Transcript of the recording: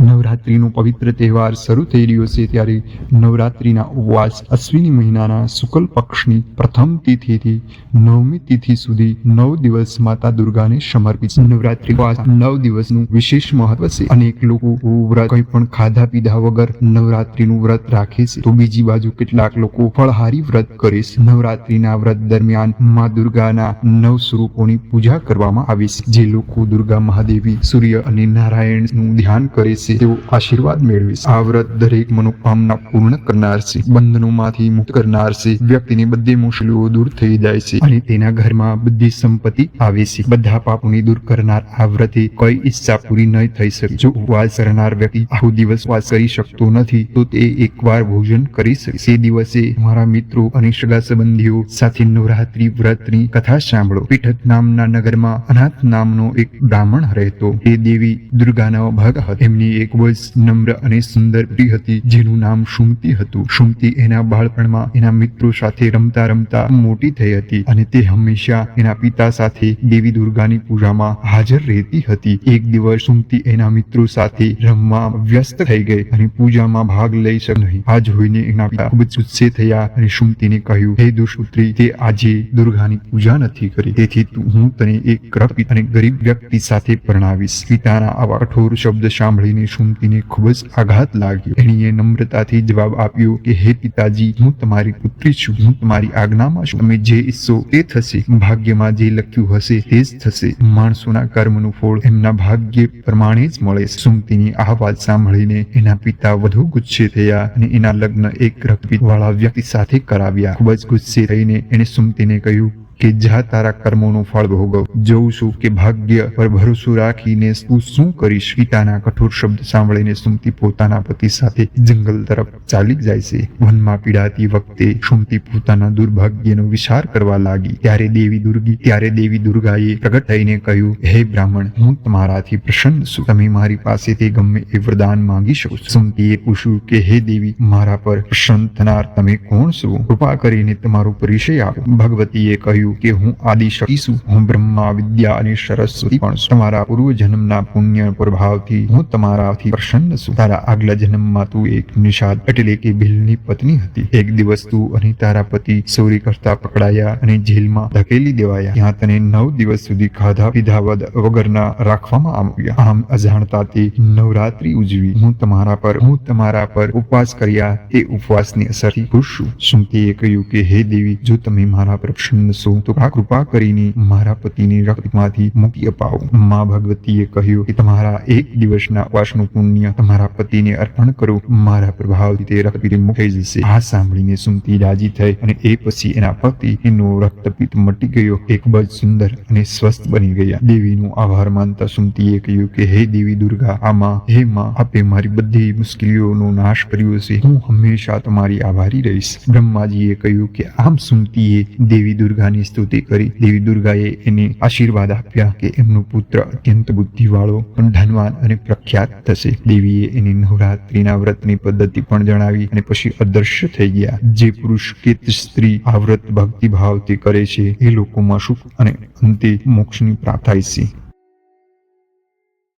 નવરાત્રીનો પવિત્ર તહેવાર શરૂ થઈ રહ્યો છે ત્યારે નવરાત્રિના ઉપવાસ અશ્વિની મહિનાના શુક્લ પક્ષની પ્રથમ તિથિથી નવમી તિથિ સુધી નવ દિવસ માતા દુર્ગાને સમર્પિત. નવરાત્રી ઉપવાસ નવ દિવસનું વિશેષ મહત્વ છે. અનેક લોકો વ્રત કંઈ પણ ખાધા પીધા વગર નવરાત્રિનું વ્રત રાખે છે. તો બીજી બાજુ કેટલાક લોકો ફળહારી વ્રત કરે છે. નવરાત્રિના વ્રત દરમિયાન મા દુર્ગાના નવ સ્વરૂપોની પૂજા કરવામાં આવે છે. જે લોકો દુર્ગા મહાદેવી, સૂર્ય અને નારાયણનું ધ્યાન કરે છે. તેઓ આશીર્વાદ મેળવે આ વ્રત દરેક મનોકામના પૂર્ણ કરનાર છે બંધનોમાંથી મુક્ત કરનાર છે વ્યક્તિની બધી મુશ્કેલીઓ દૂર થઈ જાય છે. અને તેના ઘરમાં બધી સંપત્તિ આવે છે. બધા પાપોને દૂર કરનાર આ વ્રતે કોઈ ઈચ્છા પૂરી ન થઈ શકે. જો ઉપવાસ કરનાર વ્યક્તિ આખો દિવસ વાસ કરી શકતો નથી, તો તે એકવાર ભોજન કરી શકે. તે દિવસે મારા મિત્રો અને સગા સંબંધીઓ સાથે નવરાત્રી, વ્રતની કથા સાંભળો. પીઠક નામના નગરમાં અનાથ નામનો એક બ્રાહ્મણ રહેતો. તે દેવી દુર્ગાનો ભગ હતો. એમની એક બહુ નમ્ર અને સુંદર પ્રી હતી, જેનું નામ સુમતી હતું. સુમતી એના બાળપણમાં એના મિત્રો સાથે રમતા રમતા મોટી થઈ હતી અને તે હંમેશા એના પિતા સાથે દેવી દુર્ગાની પૂજામાં હાજર રહેતી હતી. એક દિવસ સુમતી એના મિત્રો સાથે રમવા વ્યસ્ત થઈ ગઈ અને પૂજામાં ભાગ લઈ શક નહીં. આ જોઈને એના પિતા ખૂબ જ ગુસ્સે થયા અને સુમતીને કહ્યું, હે દુષ્પુત્રી તે આજે દુર્ગાની પૂજા નથી કરી. તેથી હું તને એક અને ગરીબ વ્યક્તિ સાથે પરણાવીશ. પિતાના આવા કઠોર શબ્દ સાંભળીને સુમતીને ખૂબ જ આઘાત લાગ્યો. એણીએ નમ્રતાથી જવાબ આપ્યો કે, હે પિતાજી, હું તમારી પુત્રી છું. હું તમારી આજ્ઞામાં છું. તમે જે ઈચ્છો તે થશે. ભાગ્યમાં જે લખ્યું હશે તે જ થશે. માણસોના કર્મનું ફળ એમના ભાગ્ય પ્રમાણે જ મળે સુમતીની આ વાત સાંભળીને એના પિતા વધુ ગુસ્સે થયા અને એના લગ્ન એક રક્તપિત વાળા વ્યક્તિ સાથે કરાવ્યા. ખૂબ જ ગુસ્સે થઈને એને સુમતીને કહ્યું કે જા તારા કર્મોનું ફળ ભોગવ. જોઉં છું કે ભાગ્ય પર ભરોસો રાખીને તું શું કરીશ? પિતાના કઠોર શબ્દ સાંભળીને સુમતી પોતાના પતિ સાથે જંગલ તરફ ચાલી જાય છે. વનમાં પીડાતી વખતે સુમતી પોતાના દુર્ભાગ્યનો વિચાર કરવા લાગી. ત્યારે દેવી દુર્ગી, ત્યારે દેવી દુર્ગાએ પ્રગટ થઈને કહ્યું, હે બ્રાહ્મણ, હું તમારાથી પ્રસન્ન છું. તમે મારી પાસેથી ગમે એ વરદાન માંગી શકો સુમતીએ પૂછ્યું કે, હે દેવી, મારા પર પ્રસન્ન થનાર તમે કોણ છો? કૃપા કરીને તમારો પરિચય આપો. ભગવતીએ કહ્યું કે હું આદિ શક્તિ હું બ્રહ્મા, વિદ્યા અને સરસ્વતી પણ છું. તમારા પૂર્વ જન્મના પુણ્ય પ્રભાવથી હું તમારાથી પ્રસન્ન છું. તારા આગલા જન્મમાં તું એક નિષાદ એટલે કે ભીલની પત્ની હતી. એક દિવસ તું અને તારા પતિ ચોરી કરતા પકડાયા અને જેલમાં ધકેલી દેવાયા. ત્યાં તને નવ દિવસ સુધી ખાધા પીધા વગરના રાખવામાં આવ્યા. આમ અજાણતા તે નવરાત્રી ઉજવી. હું તમારા પર, હું તમારા પર ઉપવાસ કર્યા. એ ઉપવાસની અસરથી ખુશ છું. તે કહ્યું કે, હે દેવી, જો તમે મારા પર પ્રસન્ન છો તો આ કૃપા કરીને મારા પતિની રક્તમાંથી મુક્તિ અપાવો. મા ભગવતીએ કહ્યું કે તમારા એક દિવસના ઉપવાસનું પુણ્ય તમારા પતિને અર્પણ કરો. મારા પ્રભાવથી તે રક્તપિત મુક્ત થઈ જશે. આ સાંભળીને સુમતી રાજી થઈ અને એ પછી એના પતિ એનો રક્તપિત મટી ગયો. એ ખૂબ સુંદર અને સ્વસ્થ બની ગયા. દેવીનો આભાર માનતા સુમતીએ કહ્યું કે, હે દેવી દુર્ગા આમાં હે માં, આપે મારી બધી મુશ્કેલીઓનો નાશ કર્યો છે. હું હંમેશા તમારી આભારી રહીશ. બ્રહ્માજીએ કહ્યું કે, આમ સુમતીએ દેવી દુર્ગાની સ્તુતિ કરી દેવી દુર્ગાએ એને આશીર્વાદ આપ્યા કે એમનો પુત્ર અત્યંત બુદ્ધિવાળો, પણ ધનવાન અને પ્રખ્યાત થશે. દેવીએ એની નવરાત્રીના વ્રતની પદ્ધતિ પણ જણાવી અને પછી અદૃશ્ય થઈ ગયા. જે પુરુષ કે સ્ત્રી આ વ્રત ભક્તિભાવથી કરે છે, એ લોકોમાં સુખ અને અંતે મોક્ષની પ્રાપ્ત થાય છે.